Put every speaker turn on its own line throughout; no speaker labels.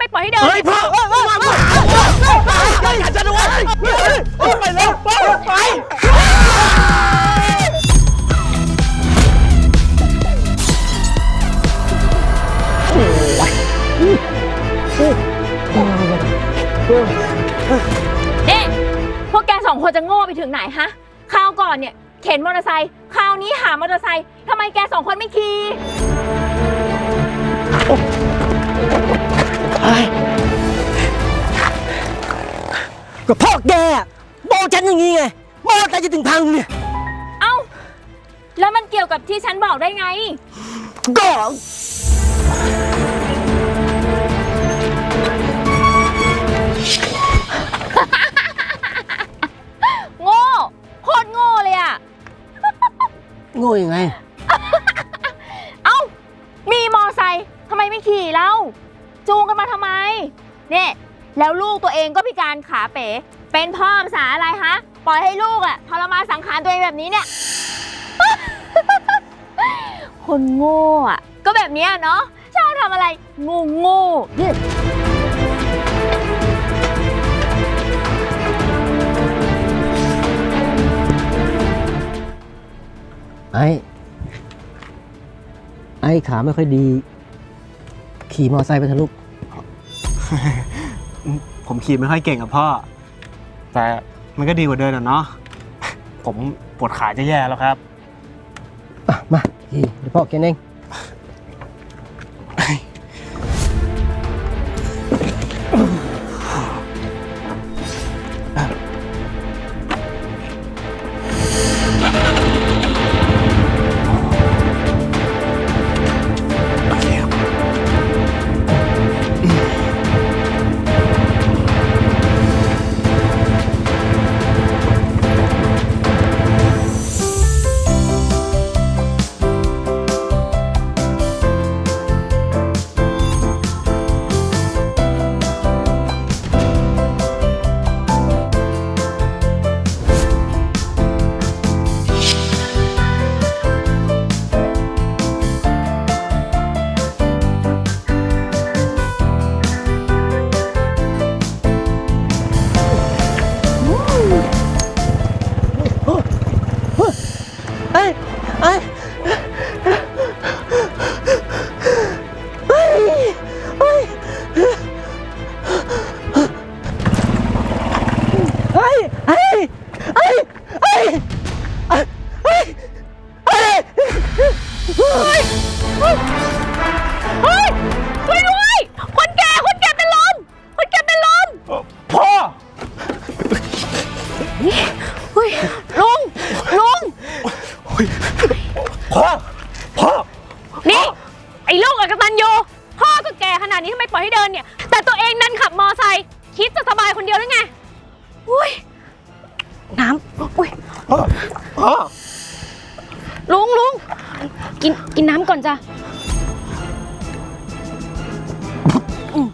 ไมปล่อยให้เดิน
เฮ้ยพ่อมามามาอย่าจะด้วยไปแล้วไป
นี่พวกแกสองคนจะโง่ไปถึงไหนฮะคราวก่อนเนี่ย เข็นมอเตอร์ไซค์คราวนี้หามอเตอร์ไซค์ทำไมแกสองคนไม่ขี่
ก็พ่อแกบอกฉันอย่างนี้ไงบอกแต่จะถึงพังเนี่ย
เอ้า แล้วมันเกี่ยวกับที่ฉันบอกได้ไง
ก็
การขาเป๋ เป็นพ่อภาษาอะไรฮะ ปล่อยให้ลูกอะทรมานสังขารตัวเองแบบนี้เนี่ย คนโง่อะก็แบบเนี้ยเนาะชอบทำอะไรโง่โง่
ไอ้ไอ้ขาไม่ค่อยดี ขี่มอไซค์ไปเถอะลูก
ผมขี่ไม่ค่อยเก่งกับพ่อ แต่มันก็ดีกว่าเดินอะเนาะ ผมปวดขาจะแย่แล้วครับ
อะมาพี่เดี๋ยวพ่อเข็นเอง เฮ้ยเฮ้ยเฮ้ยเฮ้ยเฮ้ยเฮ้ยเฮ้ย
ช่วยด้วยคนแก่คนแก่เป็นลมคนแก่เป็นลม
พ่อ
เฮ้ยลุงลุง
พ่อพ่อ
นี่ไอ้ลูกอกตันโยพ่อก็แก่ขนาดนี้ทำไมปล่อยให้เดินเนี่ย แต่ตัวเองนั้นขับมอไซค์คิดจะสบายคนเดียวหรือไงอุ้ย น้ำอุ้ย
พ่อพ่อ
ลุงลุงกินกินน้ำก่อนจ้ะอืม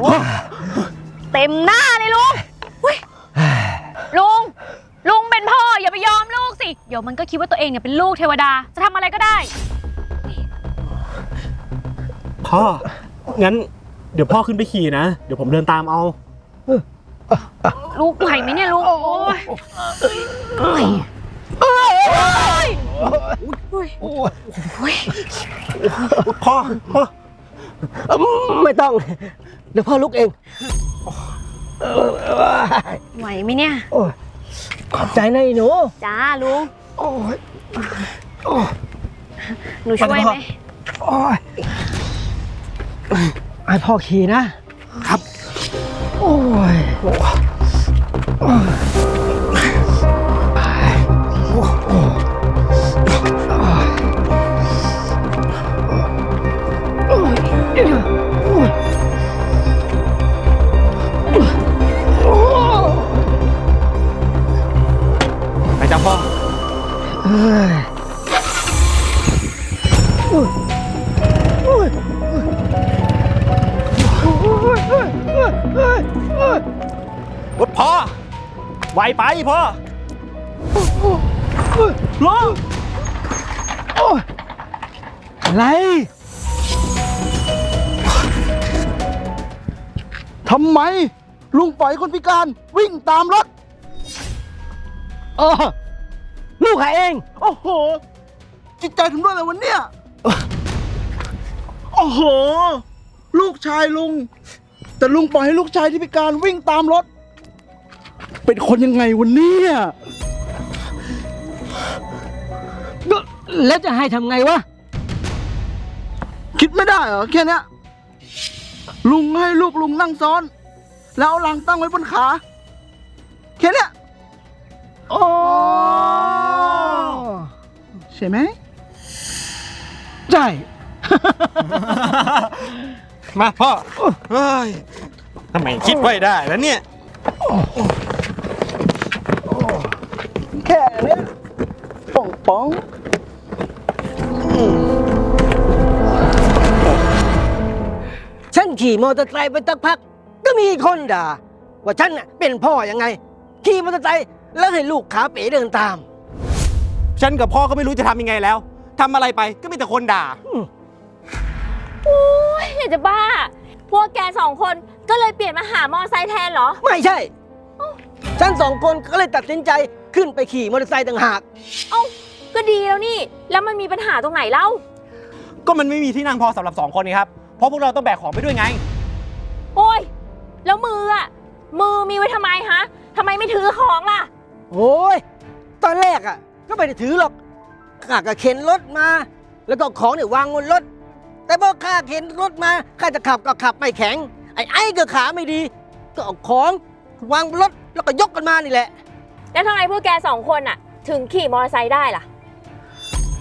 โอ้โหเต็มหน้าเลยลุงอุ้ยลุงลุงเป็นพ่ออย่าไปยอมลูกสิ เดี๋ยวมันก็คิดว่าตัวเองเนี่ยเป็นลูกเทวดา จะทำอะไรก็ได้
พ่อ งั้นเดี๋ยวพ่อขึ้นไปขี่นะ เดี๋ยวผมเดินตามเอา
ลูกไหวไหมเนี่ยลูกโอ้ยโอ้ยโอ้ยโอ้ย
พ่อพ่อ
ไม่ต้อง เดี๋ยวพ่อลุกเอง
ไหวไหมเนี่ย
โอ้ยขอบใจนะไอ้หนู
จ้าลุง
โอ้ย
หนูช่วยไหม
โอ้ยไอพ่อขี่นะ
ครับ
โอ้ ย
ไป พ่อ ไวไปพ่อลง
อะไร
ทำไม ลุงปล่อยคนพิการวิ่งตามรถ
เออลูกหายเอง
โอ้โห จิตใจถึงด้วยเลยวันเนี้ยโอ้โห ลูกชายลุง แต่ลุงปล่อยให้ลูกชายที่พิการวิ่งตามรถ เป็นคนยังไงวันนี้
แล้วจะให้ทำไงวะ
คิดไม่ได้เหรอแค่นี้ลุงให้ลูกลุงนั่งซ้อน แล้วเอาหลังตั้งไว้บนขา แค่นี้
โอ้
ใช่ไหม
ใช่
มาพ่อเฮ้ยทำไมคิดไว้ได้แล้วเนี่ย
ป้อง
ฉันขี่มอเตอร์ไซค์ไปสักพัก ก็มีคนด่า ว่าฉันเป็นพ่อยังไง ขี่มอเตอร์ไซค์แล้วให้ลูกขาเป๋เดินตาม
ฉันกับพ่อก็ไม่รู้จะทำยังไงแล้วทำอะไรไปก็มีแต่คนด่า
โอ้ยอยากจะบ้า พวกแกสองคนก็เลยเปลี่ยนมาหามอไซค์แทนเหรอ
ไม่ใช่ ฉันสองคนก็เลยตัดสินใจขึ้นไปขี่มอเตอร์ไซค์ต่างหาก
เอา ก็ดีแล้วนี่ แล้วมันมีปัญหาตรงไหนเล่า
ก็มันไม่มีที่นั่งพอสำหรับ 2 คนนี่ครับ เพราะพวกเราต้องแบกของไปด้วยไง
โอ้ย แล้วมืออะมือมีไว้ทำไมฮะทำไมไม่ถือของล่ะ
โอ้ย ตอนแรกอะ ก็ไม่ได้ถือหรอกข้าก็เข็นรถมา แล้วก็ของเนี่ยวางบนรถ แต่พอข้าเข็นรถมาข้าจะขับก็ขับไม่แข็ง ไอ้ไอ้ก็ขาไม่ดี ก็เอาของวางบนรถแล้วก็ยกกันมานี่แหละ
แล้วทำไมพวกแกสองคนอะถึงขี่มอเตอร์ไซค์ได้ล่ะ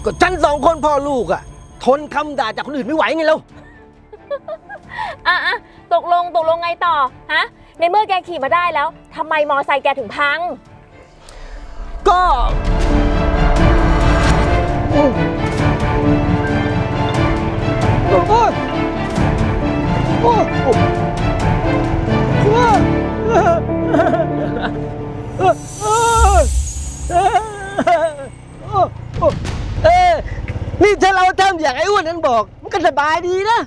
ก็ฉันสองคนพ่อลูกอะทนคำด่าจากคนอื่นไม่ไหวไงแล้ว
อะอะตกลงตกลงไงต่อฮะในเมื่อแกขี่มาได้แล้วทำไมมอไซค์แกถึงพัง
ก็โอ้โห นี่ถ้าเราทำอย่างไอ้อ้วนนั้นบอก มันก็สบายดีนะ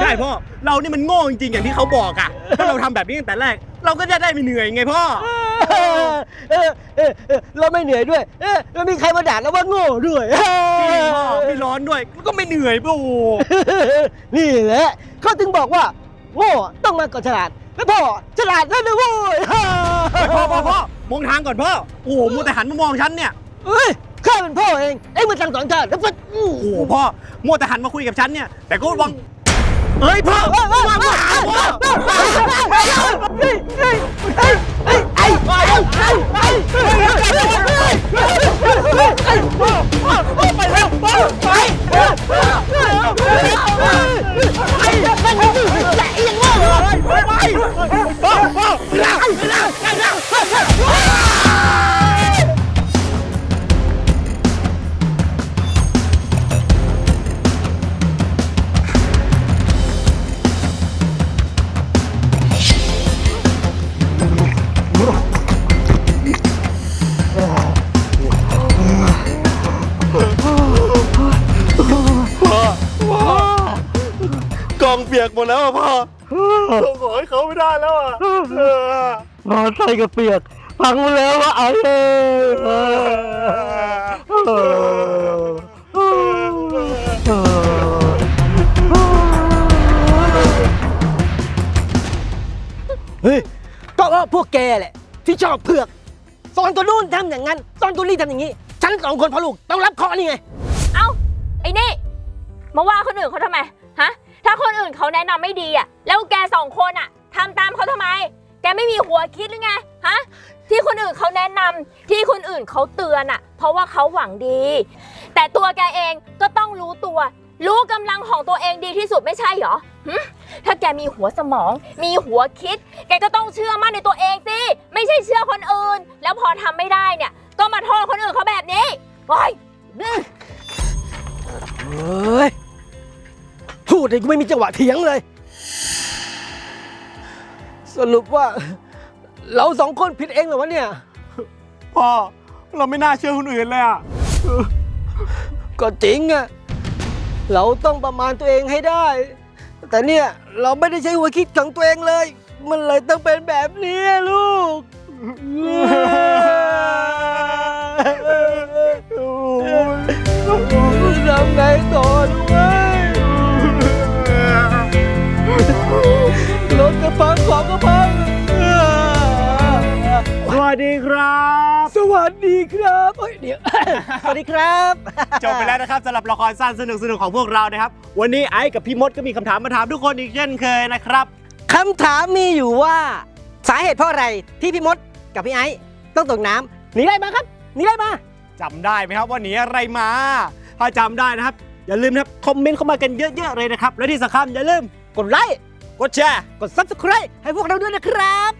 ใช่พ่อ เรานี่มันโง่จริงๆอย่างที่เขาบอกอะถ้าเราทำแบบนี้ตั้งแต่แรก เราก็จะได้ไม่เหนื่อยไงพ่อ
เราไม่เหนื่อยด้วย เออเรามีใครมาด่าเราว่าโง่ด้วย
จริพ่อไม่ร้อนด้วยก็ไม่เหนื่อยปู่
นี่แหละเขาถึงบอกว่า โง่ต้องมาก่อนฉลาด แล้วพ่อฉลาดแล้วนะเว้ย
พ่อพ่อพ่อมองทางก่อนพ่อ โอ้โหมัวแต่หันมามองฉันเนี่ย
เอ้ย เป็นพ่อเองเอ้ยมันสั่งสอนข้อแล้วฟัดอ
โอ้โหพ่อมัวแต่หันมาคุยกับฉันเนี่ย แต่ก็วังเฮ้ยพ่อ
พ่อพ่อ
พ่อ
พ่อ
พ่อ
เฮ้ยเฮ้ยเฮ้ยเฮ้ยเฮ้ยเฮ้ยเฮ้ยเฮ้ย
หมดแล้วอะพ่อเราขอให้เขาไม่ได้แล้วอะเออ
มอไซค์ก็เปียกฟังมาแล้วว่าไอ้เเฮ้ย ก็เพราะพวกแกแหละ ที่ชอบเผือกสอนตัวนู้นทำอย่างนั้นสอนตัวนี้ทำอย่างนี้ ฉันสองคนพ่อลูกต้องรับเคราะห์นี่ไง
เอ้า ไอ้นี่ มาว่าคนอื่นเขาทำไม ฮะ ถ้าคนอื่นเขาแนะนำไม่ดีอะ แล้วแกสองคนอะทำตามเขาทำไม แกไม่มีหัวคิดหรือไงฮะที่คนอื่นเขาแนะนำที่คนอื่นเขาเตือนอะ เพราะว่าเขาหวังดี แต่ตัวแกเองก็ต้องรู้ตัว รู้กำลังของตัวเองดีที่สุดไม่ใช่เหรอหึถ้าแกมีหัวสมอง มีหัวคิด แกก็ต้องเชื่อมั่นในตัวเองสิไม่ใช่เชื่อคนอื่น แล้วพอทำไม่ได้เนี่ย ก็มาโทษคนอื่นเขาแบบนี้โอ้ย
เฮ้ย พูดเลยกูไม่มีจังหวะเถียงเลย สรุปว่า เราสองคนผิดเองเหรอวะเนี่ย
พ่อ เราไม่น่าเชื่อคนอื่นเลยอะ
ก็จริงอะเราต้องประมาณตัวเองให้ได้ แต่เนี่ยเราไม่ได้ใช้หัวคิดของตัวเองเลย มันเลยต้องเป็นแบบนี้ลูกทำไงต่อด้วย
ครับ
สวัสดีครับเฮ้ยเดี๋ยว สวัสดีครับ
จบไปแล้วนะครับสำหรับละครสั้นสนุกสนุกๆของพวกเรานะครับ วันนี้ไอ้กับพี่มดก็มีคำถามมาถามทุกคนอีกเช่นเคยนะครับ
คำถามมีอยู่ว่าสาเหตุเพราะอะไรที่พี่มดกับพี่ไอ้ต้องตกน้ำหนีได้มาครับหนีได้มา
จำได้ไหมครับว่าหนีอะไรมา ถ้าจำได้นะครับ อย่าลืมนะครับคอมเมนต์เข้ามากันเยอะๆเลยนะครับ และที่สำคัญอย่าลืม
กดไลค์
กดแชร์
กด subscribe ให้พวกเราด้วยนะครับ